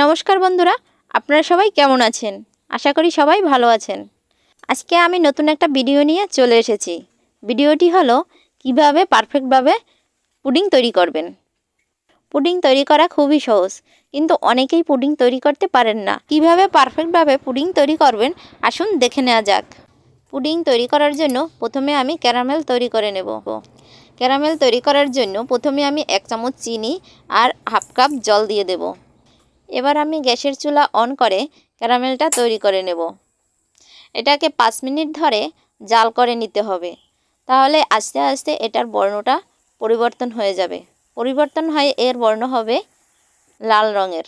নমস্কার বন্ধুরা, আপনারা সবাই কেমন আছেন? আশা করি সবাই ভালো আছেন। আজকে আমি নতুন একটা ভিডিও নিয়ে চলে এসেছি। ভিডিওটি হলো, কীভাবে পারফেক্টভাবে পুডিং তৈরি করবেন। পুডিং তৈরি করা খুবই সহজ, কিন্তু অনেকেই পুডিং তৈরি করতে পারেন না। কীভাবে পারফেক্টভাবে পুডিং তৈরি করবেন, আসুন দেখে নেওয়া যাক। পুডিং তৈরি করার জন্য প্রথমে আমি ক্যারামেল তৈরি করে নেব। ক্যারামেল তৈরি করার জন্য প্রথমে আমি এক চামচ চিনি আর হাফ কাপ জল দিয়ে দেব। এবার আমি গ্যাসের চুলা অন করে ক্যারামেলটা তৈরি করে নেব। এটাকে পাঁচ মিনিট ধরে জাল করে নিতে হবে। তাহলে আস্তে আস্তে এটার বর্ণটা পরিবর্তন হয়ে যাবে। পরিবর্তন হয়ে, এর বর্ণ হবে লাল রঙের।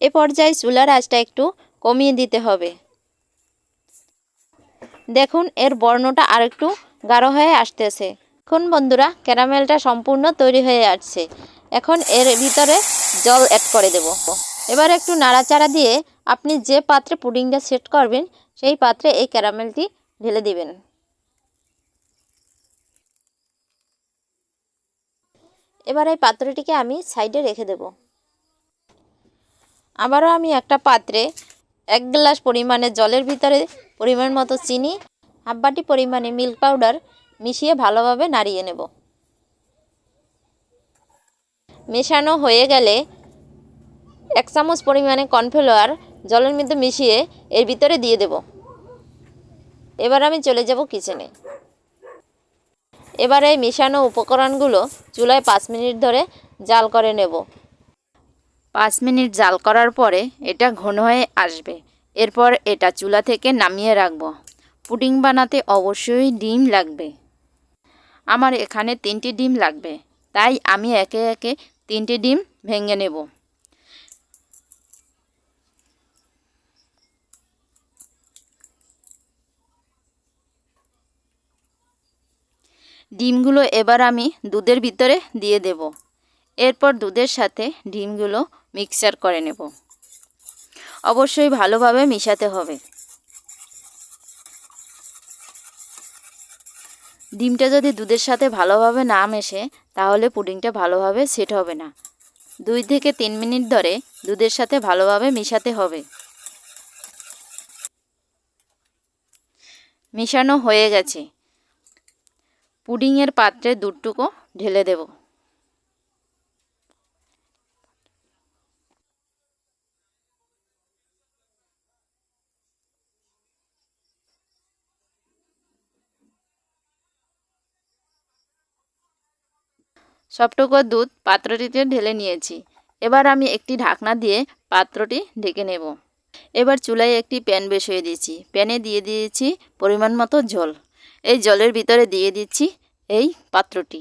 এ পর্যায়ে চুলার আঁচটা একটু কমিয়ে দিতে হবে। দেখুন, এর বর্ণটা আরেকটু গাঢ় হয়ে আসতেছে। এখন বন্ধুরা, ক্যারামেলটা সম্পূর্ণ তৈরি হয়ে আসছে। এখন এর ভিতরে জল অ্যাড করে দেব। এবার একটু নাড়াচাড়া দিয়ে আপনি যে পাত্রে পুডিংটা সেট করবেন, সেই পাত্রে এই ক্যারামেলটি ঢেলে দিবেন। এবার এই পাত্রটিকে আমি সাইডে রেখে দেব। আবারও আমি একটা পাত্রে এক গ্লাস পরিমাণে জলের ভিতরে পরিমাণ মতো চিনি, হাফ বাটি পরিমাণে মিল্ক পাউডার মিশিয়ে ভালোভাবে নাড়িয়ে নেব। মেশানো হয়ে গেলে এক চামচ পরিমাণে কর্নফ্লাওয়ার জলের মধ্যে মিশিয়ে এর ভিতরে দিয়ে দেব। এবার আমি চলে যাব কিচেনে। এবার এই মেশানো উপকরণগুলো চুলায় পাঁচ মিনিট ধরে জাল করে নেব। পাঁচ মিনিট জাল করার পরে এটা ঘন হয়ে আসবে। এরপর এটা চুলা থেকে নামিয়ে রাখব। পুডিং বানাতে অবশ্যই ডিম লাগবে। আমার এখানে তিনটি ডিম লাগবে। তাই আমি একে একে তিনটি ডিম ভেঙে নেব। ডিমগুলো এবার আমি দুধের ভিতরে দিয়ে দেব। এরপর দুধের সাথে ডিমগুলো মিক্সচার করে নেব। অবশ্যই ভালোভাবে মিশাতে হবে। ডিমটা যদি দুধের সাথে ভালোভাবে না মেশে, তাহলে পুডিংটা ভালোভাবে সেট হবে না। দুই থেকে তিন মিনিট ধরে দুধের সাথে ভালোভাবে মিশাতে হবে। মেশানো হয়ে গেছে। পুডিংয়ের পাত্রে দুধটুকু ঢেলে দেব। সবটুকু দুধ পাত্রটিতে ঢেলে নিয়েছি। এবার আমি একটি ঢাকনা দিয়ে পাত্রটি ঢেকে নেব। এবার চুলায় একটি প্যান বসিয়ে দিয়েছি। প্যানে দিয়ে দিয়েছি পরিমাণ মতো জল। এই জলের ভিতরে দিয়ে দিচ্ছি এই পাত্রটি।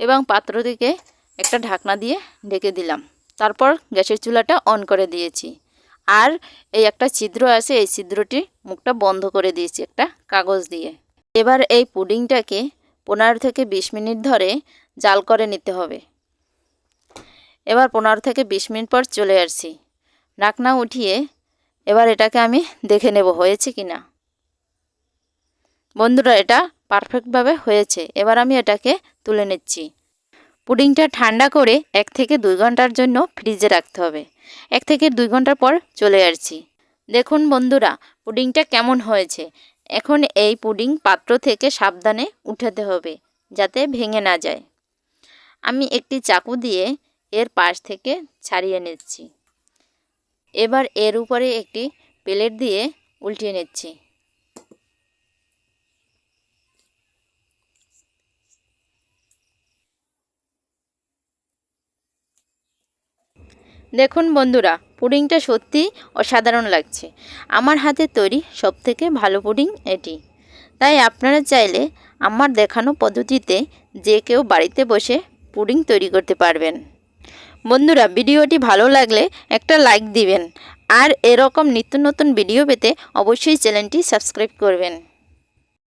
এবং পাত্রটিকে একটা ঢাকনা দিয়ে ঢেকে দিলাম। তারপর গ্যাসের চুলাটা অন করে দিয়েছি। আর এই একটা ছিদ্র আছে, এই ছিদ্রটি মুখটা বন্ধ করে দিয়েছি একটা কাগজ দিয়ে। এবার এই পুডিংটাকে পনেরো থেকে বিশ মিনিট ধরে জাল করে নিতে হবে। এবার পনেরো থেকে বিশ মিনিট পর চলে আসছি। ঢাকনা উঠিয়ে এবার এটাকে আমি দেখে নেব হয়েছে কি না। বন্ধুরা, এটা পারফেক্টভাবে হয়েছে। এবার আমি এটাকে তুলে নিচ্ছি। পুডিংটা ঠান্ডা করে এক থেকে দুই ঘণ্টার জন্য ফ্রিজে রাখতে হবে। এক থেকে দুই ঘণ্টার পর চলে আসছি। দেখুন বন্ধুরা, পুডিংটা কেমন হয়েছে। এখন এই পুডিং পাত্র থেকে সাবধানে উঠাতে হবে, যাতে ভেঙে না যায়। আমি একটি চাকু দিয়ে এর পাশ থেকে ছাড়িয়ে নিচ্ছি। এবার এর উপরে একটি প্লেট দিয়ে উল্টিয়ে নিচ্ছি। দেখুন বন্ধুরা, পুডিংটা সত্যি অসাধারণ লাগছে। আমার হাতে তৈরি সবথেকে ভালো পুডিং এটি। তাই আপনারা চাইলে আমার দেখানো পদ্ধতিতে যে কেউ বাড়িতে বসে পুডিং তৈরি করতে পারবেন। বন্ধুরা, ভিডিওটি ভালো লাগলে একটা লাইক দিবেন। আর এরকম নিত্য নতুন ভিডিও পেতে অবশ্যই চ্যানেলটি সাবস্ক্রাইব করবেন।